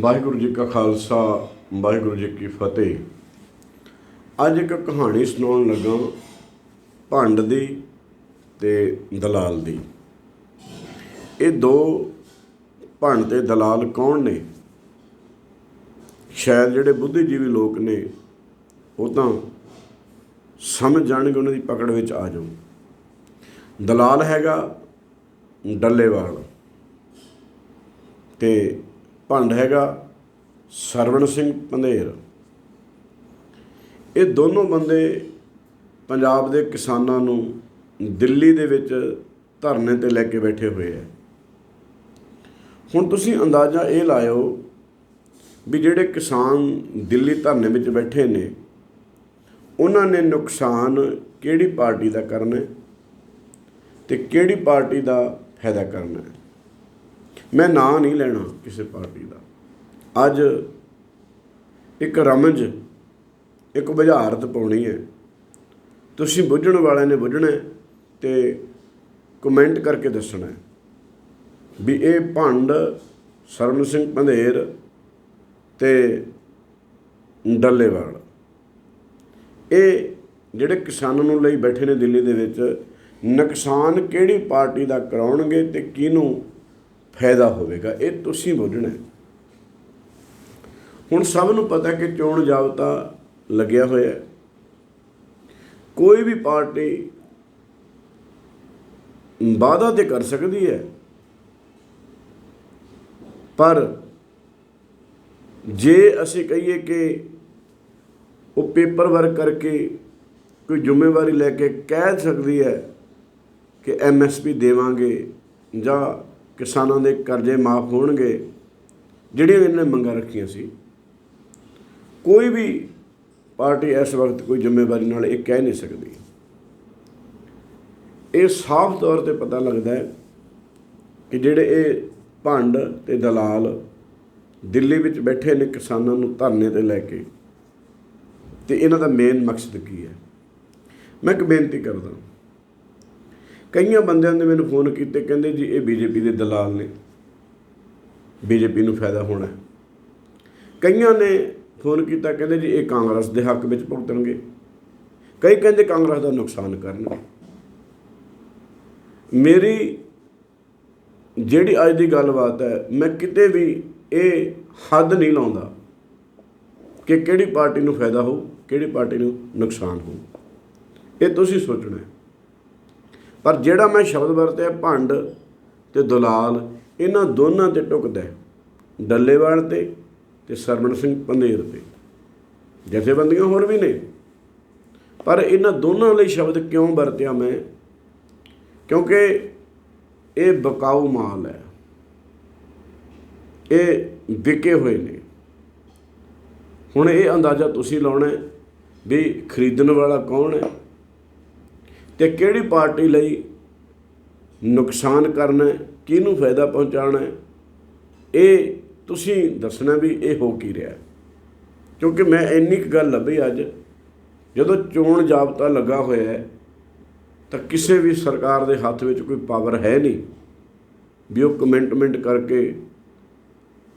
ਵਾਹਿਗੁਰੂ ਜੀ ਕਾ ਖਾਲਸਾ, ਵਾਹਿਗੁਰੂ ਜੀ ਕੀ ਫਤਿਹ। ਅੱਜ ਇੱਕ ਕਹਾਣੀ ਸੁਣਾਉਣ ਲੱਗਾ ਭੰਡ ਦੀ ਤੇ ਦਲਾਲ ਦੀ। ਇਹ ਦੋ ਭੰਡ ਤੇ ਦਲਾਲ ਕੌਣ ਨੇ? ਸ਼ਾਇਦ ਜਿਹੜੇ ਬੁੱਧੀਜੀਵੀ ਲੋਕ ਨੇ, ਉਹ ਤਾਂ ਸਮਝ ਜਾਣਗੇ ਉਹਨਾਂ ਦੀ ਪਕੜ ਵਿੱਚ ਆ ਜਾਓ। ਦਲਾਲ ਹੈਗਾ ਡੱਲੇਵਾਲ। ਤੇ ਭੰਡ ਹੈਗਾ, ਸਰਵਣ ਸਿੰਘ ਪੰਧੇਰ। ਇਹ ਦੋਨੋਂ ਬੰਦੇ ਪੰਜਾਬ ਦੇ ਕਿਸਾਨਾਂ ਨੂੰ ਦਿੱਲੀ ਦੇ ਵਿੱਚ ਧਰਨੇ ਤੇ ਲੈ ਕੇ ਬੈਠੇ ਹੋਏ ਆ। ਹੁਣ ਤੁਸੀਂ ਅੰਦਾਜ਼ਾ ਇਹ ਲਾਇਓ ਵੀ ਜਿਹੜੇ ਕਿਸਾਨ ਦਿੱਲੀ ਧਰਨੇ ਵਿੱਚ ਬੈਠੇ ਨੇ, ਉਹਨਾਂ ਨੇ ਨੁਕਸਾਨ ਕਿਹੜੀ ਪਾਰਟੀ ਦਾ ਕਰਨਾ ਹੈ ਤੇ ਕਿਹੜੀ ਪਾਰਟੀ ਦਾ ਫਾਇਦਾ ਕਰਨਾ ਮੈਂ ਨਾਂ ਨਹੀਂ ਲੈਣਾ ਕਿਸੇ ਪਾਰਟੀ ਦਾ। ਅੱਜ ਇੱਕ ਰਮਜ, ਇੱਕ ਬੁਝਾਰਤ ਪਾਉਣੀ ਹੈ। ਤੁਸੀਂ ਬੁੱਝਣ ਵਾਲਿਆਂ ਨੇ ਬੁੱਝਣਾ ਹੈ ਤੇ ਕਮੈਂਟ ਕਰਕੇ ਦੱਸਣਾ ਵੀ ਇਹ ਭੰਡ ਸਰਨ ਸਿੰਘ ਪੰਧੇਰ ਤੇ ਡੱਲੇਵਾਲ। ਇਹ ਜਿਹੜੇ ਕਿਸਾਨਾਂ ਨੂੰ ਲਈ ਬੈਠੇ ਨੇ ਦਿੱਲੀ ਦੇ ਵਿੱਚ, ਨੁਕਸਾਨ ਕਿਹੜੀ ਪਾਰਟੀ ਦਾ ਕਰਾਉਣਗੇ ਤੇ ਕਿਹਨੂੰ ਫਾਇਦਾ ਹੋਵੇਗਾ, ਇਹ ਤੁਸੀਂ ਬੋਲਣਾ ਹੁਣ ਸਭ ਨੂੰ ਪਤਾ ਕਿ ਚੋਣ ਜਾਬਤਾ ਲੱਗਿਆ ਹੋਇਆ ਹੈ। ਕੋਈ ਵੀ ਪਾਰਟੀ ਵਾਅਦਾ ਤੇ ਕਰ ਸਕਦੀ ਹੈ, ਪਰ ਜੇ ਅਸੀਂ ਕਹੀਏ ਕਿ ਉਹ ਪੇਪਰ ਵਰਕ ਕਰਕੇ ਕੋਈ ਜ਼ਿੰਮੇਵਾਰੀ ਲੈ ਕੇ ਕਹਿ ਸਕਦੀ ਹੈ ਕਿ ਐਮਐਸਪੀ ਦੇਵਾਂਗੇ ਜਾਂ ਕਿਸਾਨਾਂ ਦੇ ਕਰਜ਼ੇ ਮਾਫ ਹੋਣਗੇ, ਜਿਹੜੀਆਂ ਇਹਨਾਂ ਨੇ ਮੰਗਾਂ ਰੱਖੀਆਂ ਸੀ। ਕੋਈ ਵੀ ਪਾਰਟੀ ਇਸ ਵਕਤ ਕੋਈ ਜ਼ਿੰਮੇਵਾਰੀ ਨਾਲ ਇਹ ਕਹਿ ਨਹੀਂ ਸਕਦੀ। ਇਹ ਸਾਫ਼ ਤੌਰ ਤੇ ਪਤਾ ਲੱਗਦਾ ਹੈ ਕਿ ਜਿਹੜੇ ਇਹ ਭੰਡ ਤੇ ਦਲਾਲ ਦਿੱਲੀ ਵਿੱਚ ਬੈਠੇ ਨੇ ਕਿਸਾਨਾਂ ਨੂੰ ਧਰਨੇ ਤੇ ਲੈ ਕੇ, ਤੇ ਇਹਨਾਂ ਦਾ ਮੇਨ ਮਕਸਦ ਕੀ ਹੈ? ਮੈਂ ਇੱਕ ਬੇਨਤੀ ਕਰਦਾ ਕਈਆਂ ਬੰਦਿਆਂ ਨੇ ਮੈਨੂੰ ਫੋਨ ਕੀਤੇ, ਕਹਿੰਦੇ ਜੀ ਇਹ ਬੀਜੇਪੀ ਦੇ ਦਲਾਲ ਨੇ। ਬੀਜੇਪੀ ਨੂੰ ਫਾਇਦਾ ਹੋਣਾ। ਕਈਆਂ ਨੇ ਫੋਨ ਕੀਤਾ, ਕਹਿੰਦੇ ਜੀ ਇਹ ਕਾਂਗਰਸ ਦੇ ਹੱਕ ਵਿੱਚ ਭੁਗਤਣਗੇ। ਕਈ ਕਹਿੰਦੇ ਕਾਂਗਰਸ ਦਾ ਨੁਕਸਾਨ ਕਰਨਗੇ। ਮੇਰੀ ਜਿਹੜੀ ਅੱਜ ਦੀ ਗੱਲਬਾਤ ਹੈ, ਮੈਂ ਕਿਤੇ ਵੀ ਇਹ ਹੱਦ ਨਹੀਂ ਲਾਉਂਦਾ ਕਿ ਕਿਹੜੀ ਪਾਰਟੀ ਨੂੰ ਫਾਇਦਾ ਹੋਊ, ਕਿਹੜੀ ਪਾਰਟੀ ਨੂੰ ਨੁਕਸਾਨ ਹੋਊ। ਇਹ ਤੁਸੀਂ ਸੋਚਣਾ ਹੈ। ਪਰ ਜਿਹੜਾ ਮੈਂ ਸ਼ਬਦ ਵਰਤਿਆ, ਭੰਡ ਤੇ ਦੁਲਾਲ, ਇਹਨਾਂ ਦੋਨਾਂ ਤੇ ਟੁਕਦਾ ਡੱਲੇਵਾਲ ਤੇ ਤੇ ਸਰਵਣ ਸਿੰਘ ਪੰਧੇਰ ਤੇ। ਜਥੇਬੰਦੀਆਂ ਹੋਰ ਵੀ ਨੇ। ਪਰ ਇਹਨਾਂ ਦੋਨਾਂ ਲਈ ਸ਼ਬਦ ਕਿਉਂ ਵਰਤਿਆ ਮੈਂ? ਕਿਉਂਕਿ ਇਹ ਬਕਾਊ ਮਾਲ ਹੈ। ਇਹ ਵਿਕੇ ਹੋਏ ਨੇ। ਹੁਣ ਇਹ ਅੰਦਾਜ਼ਾ ਤੁਸੀਂ ਲਾਉਣਾ ਵੀ ਖਰੀਦਣ ਵਾਲਾ ਕੌਣ ਹੈ? ਤੇ ਕਿਹੜੀ ਪਾਰਟੀ ਲਈ ਨੁਕਸਾਨ ਕਰਨਾ ਹੈ, ਕਿਹਨੂੰ ਫਾਇਦਾ ਪਹੁੰਚਾਉਣਾ ਹੈ, ਇਹ ਤੁਸੀਂ ਦੱਸਣਾ ਵੀ ਇਹ ਹੋ ਕੀ ਰਿਹਾ ਕਿਉਂਕਿ ਮੈਂ ਇੰਨੀ ਕੁ ਗੱਲ ਲੱਭੀ ਅੱਜ, ਜਦੋਂ ਚੋਣ ਜਾਬਤਾ ਲੱਗਾ ਹੋਇਆ ਹੈ, ਤਾਂ ਕਿਸੇ ਵੀ ਸਰਕਾਰ ਦੇ ਹੱਥ ਵਿੱਚ ਕੋਈ ਪਾਵਰ ਹੈ ਨਹੀਂ ਵੀ ਉਹ ਕਮੈਂਟਮੈਂਟ ਕਰਕੇ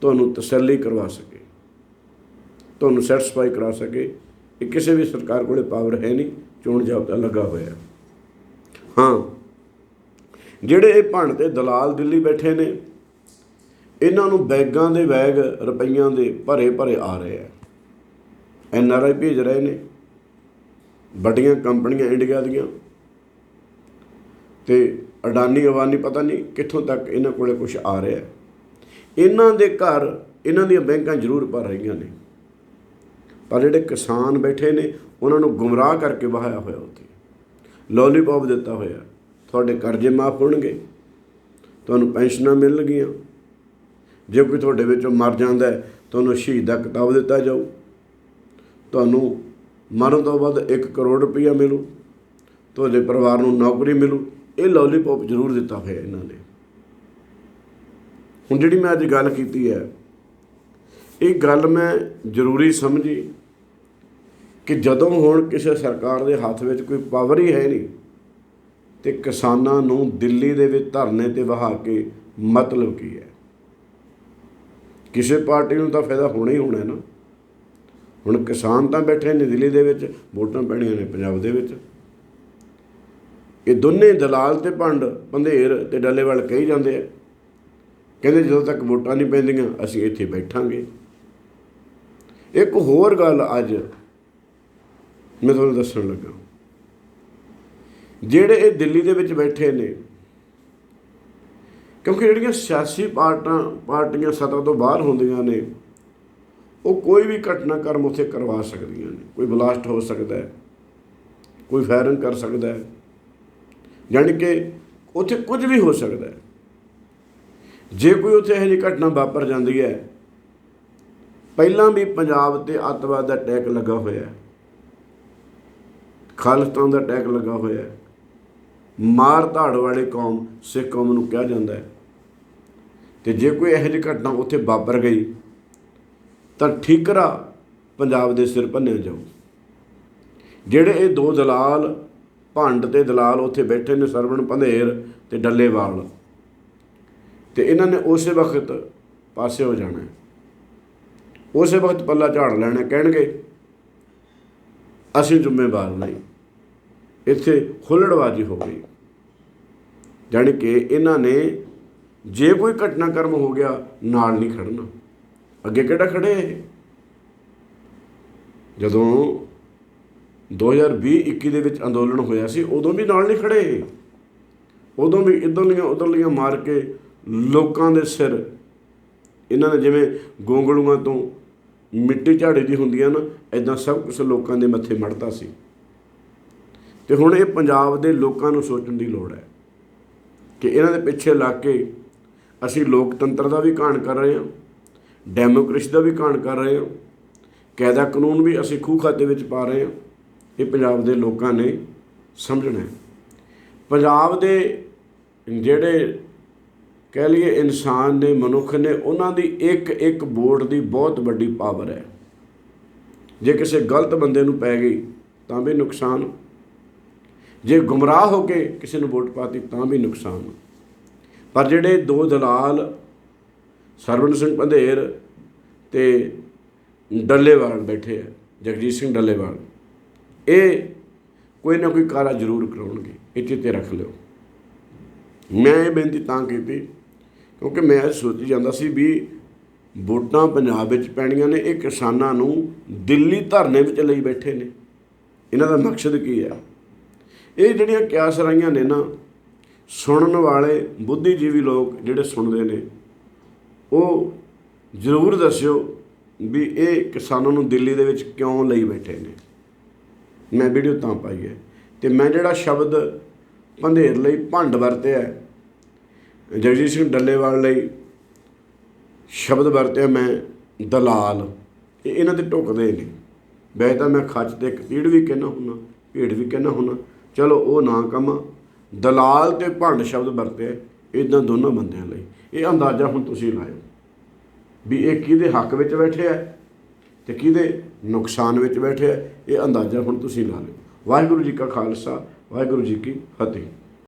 ਤੁਹਾਨੂੰ ਤਸੱਲੀ ਕਰਵਾ ਸਕੇ, ਤੁਹਾਨੂੰ ਸੈਟੀਸਫਾਈ ਕਰਾ ਸਕੇ, ਇਹ ਕਿਸੇ ਵੀ ਸਰਕਾਰ ਕੋਲੇ ਪਾਵਰ ਹੈ ਨਹੀਂ, ਚੋਣ ਜਾਬਤਾ ਲੱਗਾ ਹੋਇਆ ਹੈ। ਹਾਂ। ਜਿਹੜੇ ਇਹ ਭੰਡ ਤੇ ਦਲਾਲ ਦਿੱਲੀ ਬੈਠੇ ਨੇ, ਇਹਨਾਂ ਨੂੰ ਬੈਗਾਂ ਦੇ ਬੈਗ ਰੁਪਈਆਂ ਦੇ ਭਰੇ ਭਰੇ ਆ ਰਹੇ ਆ। ਐਨ ਆਰ ਆਈ ਭੇਜ ਰਹੇ ਨੇ, ਵੱਡੀਆਂ ਕੰਪਨੀਆਂ ਇੰਡੀਆ ਦੀਆਂ। ਤੇ ਅਡਾਨੀ ਅਵਾਨੀ ਪਤਾ ਨਹੀਂ ਕਿੱਥੋਂ ਤੱਕ ਇਹਨਾਂ ਕੋਲੇ ਕੁਝ ਆ ਰਿਹਾ ਇਹਨਾਂ ਦੇ ਘਰ ਇਹਨਾਂ ਦੀਆਂ ਬੈਂਕਾਂ ਜ਼ਰੂਰ ਭਰ ਰਹੀਆਂ ਨੇ। ਪਰ ਜਿਹੜੇ ਕਿਸਾਨ ਬੈਠੇ ਨੇ, ਉਹਨਾਂ ਨੂੰ ਗੁੰਮਰਾਹ ਕਰਕੇ ਬਹਾਇਆ ਹੋਇਆ ਉੱਥੇ। ਲੋਲੀਪੌਪ ਦਿੱਤਾ ਹੋਇਆ। ਤੁਹਾਡੇ ਕਰਜ਼ੇ ਮਾਫ ਹੋਣਗੇ। ਤੁਹਾਨੂੰ ਪੈਨਸ਼ਨਾਂ ਮਿਲਣਗੀਆਂ। ਜੇ ਕੋਈ ਤੁਹਾਡੇ ਵਿੱਚੋਂ ਮਰ ਜਾਂਦਾ ਤੁਹਾਨੂੰ ਸ਼ਹੀਦ ਦਾ ਕਿਤਾਬ ਦਿੱਤਾ ਜਾਊ। ਤੁਹਾਨੂੰ ਮਰਨ ਤੋਂ ਬਾਅਦ 1 ਕਰੋੜ ਰੁਪਈਆ ਮਿਲੂ। ਤੁਹਾਡੇ ਪਰਿਵਾਰ ਨੂੰ ਨੌਕਰੀ ਮਿਲੂ। ਇਹ ਲੋਲੀਪੌਪ ਜ਼ਰੂਰ ਦਿੱਤਾ ਹੋਇਆ ਇਹਨਾਂ ਨੇ। ਹੁਣ ਜਿਹੜੀ ਮੈਂ ਅੱਜ ਗੱਲ ਕੀਤੀ ਹੈ, ਇਹ ਗੱਲ ਮੈਂ ਜ਼ਰੂਰੀ ਸਮਝੀ। ਕਿ ਜਦੋਂ ਹੁਣ ਕਿਸੇ ਸਰਕਾਰ ਦੇ ਹੱਥ ਵਿੱਚ ਕੋਈ ਪਾਵਰ ਹੀ ਹੈ ਨਹੀਂ, ਤੇ ਕਿਸਾਨਾਂ ਨੂੰ ਦਿੱਲੀ ਦੇ ਵਿੱਚ ਧਰਨੇ ਤੇ ਵਹਾ ਕੇ ਮਤਲਬ ਕੀ ਹੈ? ਕਿਸੇ ਪਾਰਟੀ ਨੂੰ ਤਾਂ ਫਾਇਦਾ ਹੋਣਾ ਹੀ ਹੋਣਾ ਨਾ। ਹੁਣ ਕਿਸਾਨ ਤਾਂ ਬੈਠੇ ਨੇ ਦਿੱਲੀ ਦੇ ਵਿੱਚ, ਵੋਟਾਂ ਪੈਣੀਆਂ ਨੇ ਪੰਜਾਬ ਦੇ ਵਿੱਚ। ਇਹ ਦੋਨੇ ਦਲਾਲ ਤੇ ਭੰਡ ਪੰਧੇਰ ਤੇ ਡੱਲੇਵਾਲ ਕਹੀ ਜਾਂਦੇ ਆ। ਕਹਿੰਦੇ ਜਦੋਂ ਤੱਕ ਵੋਟਾਂ ਨਹੀਂ ਪੈਂਦੀਆਂ, ਅਸੀਂ ਇੱਥੇ ਬੈਠਾਂਗੇ। ਇੱਕ ਹੋਰ ਗੱਲ ਅੱਜ ਮੈਂ ਤੁਹਾਨੂੰ ਦੱਸਣ ਲੱਗਾ। ਜਿਹੜੇ ਇਹ ਦਿੱਲੀ ਦੇ ਵਿੱਚ ਬੈਠੇ ਨੇ, ਕਿਉਂਕਿ ਜਿਹੜੀਆਂ ਸਿਆਸੀ ਪਾਰਟਾਂ, ਪਾਰਟੀਆਂ ਸੱਤਾ ਤੋਂ ਬਾਹਰ ਹੁੰਦੀਆਂ ਨੇ, ਉਹ ਕੋਈ ਵੀ ਘਟਨਾਕ੍ਰਮ ਉੱਥੇ ਕਰਵਾ ਸਕਦੀਆਂ ਨੇ। ਕੋਈ ਬਲਾਸਟ ਹੋ ਸਕਦਾ ਹੈ, ਕੋਈ ਫਾਇਰਿੰਗ ਕਰ ਸਕਦਾ ਹੈ ਯਾਨੀ ਕਿ ਉੱਥੇ ਕੁਝ ਵੀ ਹੋ ਸਕਦਾ ਹੈ। ਜੇ ਕੋਈ ਉੱਥੇ ਇਹੋ ਜਿਹੀ ਘਟਨਾ ਵਾਪਰ ਜਾਂਦੀ ਹੈ, ਪਹਿਲਾਂ ਵੀ ਪੰਜਾਬ ਤੇ ਅੱਤਵਾਦ ਦਾ ਅਟੈਕ ਲੱਗਾ ਹੋਇਆ ਹੈ। ਖਾਲਿਸਤਾਨ ਦਾ ਅਟੈਕ ਲੱਗਾ ਹੋਇਆ ਹੈ। ਮਾਰ ਧਾੜ ਵਾਲੇ ਕੌਮ, ਸਿੱਖ ਕੌਮ ਨੂੰ ਕਿਹਾ ਜਾਂਦਾ ਹੈ। ਤੇ ਜੇ ਕੋਈ ਇਹੋ ਜਿਹੀ ਘਟਨਾ ਉੱਥੇ ਵਾਪਰ ਗਈ, ਤਾਂ ਠੀਕਰਾ ਪੰਜਾਬ ਦੇ ਸਿਰ ਭੰਨਿਆ ਜਾਊ। ਜਿਹੜੇ ਇਹ ਦੋ ਦਲਾਲ, ਭੰਡ ਤੇ ਦਲਾਲ ਉੱਥੇ ਬੈਠੇ ਨੇ, ਸਰਵਣ ਪੰਧੇਰ ਤੇ ਡੱਲੇਵਾਲ, ਤੇ ਇਹਨਾਂ ਨੇ ਉਸੇ ਵਕਤ ਪਾਸੇ ਹੋ ਜਾਣਾ ਉਸੇ ਵਕਤ ਪੱਲਾ ਝਾੜ ਲੈਣਾ ਕਹਿਣਗੇ, ਅਸੀਂ ਜ਼ਿੰਮੇਵਾਰ ਨਹੀਂ। ਇੱਥੇ ਹੁੱਲੜਬਾਜ਼ੀ ਹੋ ਗਈ। ਜਾਣੀ ਕਿ ਇਹਨਾਂ ਨੇ ਜੇ ਕੋਈ ਘਟਨਾਕ੍ਰਮ ਹੋ ਗਿਆ, ਨਾਲ ਨਹੀਂ ਖੜਨਾ। ਅੱਗੇ ਕਿਹੜਾ ਖੜੇ ਇਹ? ਜਦੋਂ 2020-21 ਦੇ ਵਿੱਚ ਅੰਦੋਲਨ ਹੋਇਆ ਸੀ, ਉਦੋਂ ਵੀ ਨਾਲ ਨਹੀਂ ਖੜੇ। ਉਦੋਂ ਵੀ ਇਧਰਲੀਆਂ, ਉਧਰਲੀਆਂ ਮਾਰ ਕੇ ਲੋਕਾਂ ਦੇ ਸਿਰ ਇਹਨਾਂ ਨੇ ਜਿਵੇਂ ਗੋਂਗਲੂਆਂ ਤੋਂ ਮਿੱਟੀ ਝਾੜੀ ਦੀ ਹੁੰਦੀਆਂ ਨਾ ਐਦਾਂ ਸਭ ਕੁਝ ਲੋਕਾਂ ਦੇ ਮੱਥੇ ਮੜਦਾ ਸੀ। ਤੇ ਹੁਣ ਇਹ ਪੰਜਾਬ ਦੇ ਲੋਕਾਂ ਨੂੰ ਸੋਚਣ ਦੀ ਲੋੜ ਹੈ ਕਿ ਇਹਨਾਂ ਦੇ ਪਿੱਛੇ ਲੱਗ ਕੇ ਅਸੀਂ ਲੋਕਤੰਤਰ ਦਾ ਵੀ ਘਾਣ ਕਰ ਰਹੇ ਹਾਂ, ਡੈਮੋਕ੍ਰੇਸੀ ਦਾ ਵੀ ਘਾਣ ਕਰ ਰਹੇ ਹਾਂ ਕਾਇਦਾ ਕਾਨੂੰਨ ਵੀ ਅਸੀਂ ਖੂਹ ਖਾਤੇ ਵਿੱਚ ਪਾ ਰਹੇ ਹਾਂ, ਇਹ ਪੰਜਾਬ ਦੇ ਲੋਕਾਂ ਨੇ ਸਮਝਣਾ ਹੈ। ਪੰਜਾਬ ਦੇ ਜਿਹੜੇ ਕਹਿ ਲਈਏ ਇਨਸਾਨ ਨੇ, ਮਨੁੱਖ ਨੇ, ਉਹਨਾਂ ਦੀ ਇੱਕ ਇੱਕ ਵੋਟ ਦੀ ਬਹੁਤ ਵੱਡੀ ਪਾਵਰ ਹੈ। ਜੇ ਕਿਸੇ ਗਲਤ ਬੰਦੇ ਨੂੰ ਪੈ ਗਈ ਤਾਂ ਵੀ ਨੁਕਸਾਨ ਜੇ ਗੁੰਮਰਾਹ ਹੋ ਕੇ ਕਿਸੇ ਨੂੰ ਵੋਟ ਪਾਤੀ ਤਾਂ ਵੀ ਨੁਕਸਾਨ ਪਰ ਜਿਹੜੇ ਦੋ ਦਲਾਲ, ਸਰਵਣ ਸਿੰਘ ਪੰਧੇਰ ਤੇ ਡੱਲੇਵਾਲ ਬੈਠੇ ਆ, ਜਗਜੀਤ ਸਿੰਘ ਡੱਲੇਵਾਲ, ਇਹ ਕੋਈ ਨਾ ਕੋਈ ਕਾਰਾ ਜ਼ਰੂਰ ਕਰਾਉਣਗੇ। ਇਹ ਚਿੱਤੇ ਰੱਖ ਲਿਓ। ਮੈਂ ਇਹ ਬੇਨਤੀ ਤਾਂ ਕੀਤੀ, ਕਿਉਂਕਿ ਮੈਂ ਇਹ ਸੋਚੀ ਜਾਂਦਾ ਸੀ ਵੀ ਵੋਟਾਂ ਪੰਜਾਬ ਵਿੱਚ ਪੈਣੀਆਂ ਨੇ, ਇਹ ਕਿਸਾਨਾਂ ਨੂੰ ਦਿੱਲੀ ਧਰਨੇ ਵਿੱਚ ਲਈ ਬੈਠੇ ਨੇ। ਇਹਨਾਂ ਦਾ ਮਕਸਦ ਕੀ ਹੈ ਇਹ ਜਿਹੜੀਆਂ ਕਿਆਸ ਰਾਈਆਂ ਨੇ ਨਾ, ਸੁਣਨ ਵਾਲੇ ਬੁੱਧੀਜੀਵੀ ਲੋਕ ਜਿਹੜੇ ਸੁਣਦੇ ਨੇ, ਉਹ ਜ਼ਰੂਰ ਦੱਸਿਓ ਵੀ ਇਹ ਕਿਸਾਨਾਂ ਨੂੰ ਦਿੱਲੀ ਦੇ ਵਿੱਚ ਕਿਉਂ ਲਈ ਬੈਠੇ ਨੇ। ਮੈਂ ਵੀਡੀਓ ਤਾਂ ਪਾਈ ਹੈ ਤੇ ਮੈਂ ਜਿਹੜਾ ਸ਼ਬਦ ਪੰਧੇਰ ਲਈ ਭੰਡ ਵਰਤਿਆ ਜਗਜੀਤ ਸਿੰਘ ਡੱਲੇਵਾਲ ਲਈ ਸ਼ਬਦ ਵਰਤਿਆ ਮੈਂ ਦਲਾਲ, ਇਹ ਇਹਨਾਂ ਤੇ ਟੁਕਦੇ ਨੇ। ਵੈਸੇ ਤਾਂ ਮੈਂ ਖੱਚ ਤੇ ਇੱਕ ਪੀੜ ਵੀ ਕਹਿਣਾ ਹੁੰਨਾ ਭੇਡ ਵੀ ਕਹਿਣਾ ਹੁੰਨਾ ਚਲੋ ਉਹ ਨਾ ਕਮਾ ਦਲਾਲ ਤੇ ਭੰਡ ਸ਼ਬਦ ਵਰਤੇ ਇਦਾਂ ਦੋਨਾਂ ਬੰਦਿਆਂ ਲਈ। ਇਹ ਅੰਦਾਜ਼ਾ ਹੁਣ ਤੁਸੀਂ ਲਾਇਓ ਵੀ ਇਹ ਕਿਹਦੇ ਹੱਕ ਵਿੱਚ ਬੈਠਿਆ ਆ ਤੇ ਕਿਹਦੇ ਨੁਕਸਾਨ ਵਿੱਚ ਬੈਠਿਆ ਇਹ ਅੰਦਾਜ਼ਾ ਹੁਣ ਤੁਸੀਂ ਲਾ ਲਿਓ। ਵਾਹਿਗੁਰੂ ਜੀ ਕਾ ਖਾਲਸਾ, ਵਾਹਿਗੁਰੂ ਜੀ ਕੀ ਫਤਿਹ।